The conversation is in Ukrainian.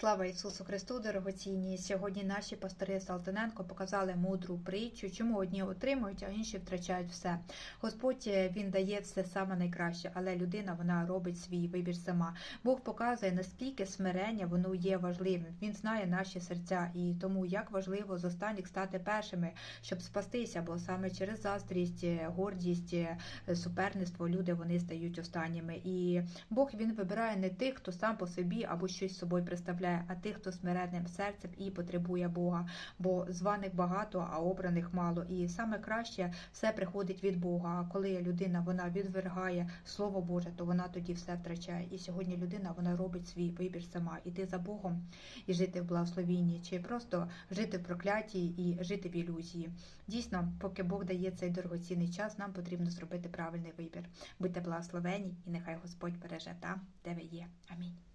Слава Ісусу Христу, дорогоцінні! Сьогодні наші пастори Салтаненко показали мудру притчу, чому одні отримують, а інші втрачають все. Господь е, він дає все саме найкраще, але людина вона робить свій вибір сама. Бог показує, наскільки смирення воно є важливим. Він знає наші серця, і тому як важливо з останніх стати першими, щоб спастися, бо саме через заздрість, е, гордість, е, суперництво люди вони стають останніми. І Бог він вибирає не тих, хто сам по собі або щось з собою представляє, а тих, хто смиренним серцем і потребує Бога. Бо званих багато, а обраних мало. І саме краще все приходить від Бога. А коли людина вона відвергає Слово Боже, то вона тоді все втрачає. І сьогодні людина вона робить свій вибір сама іти за Богом і жити в благословінні, чи просто жити в прокляті і жити в ілюзії. Дійсно, поки Бог дає цей дорогоцінний час, нам потрібно зробити правильний вибір. Будьте благословені, і нехай Господь береже там, де ви є. Амінь.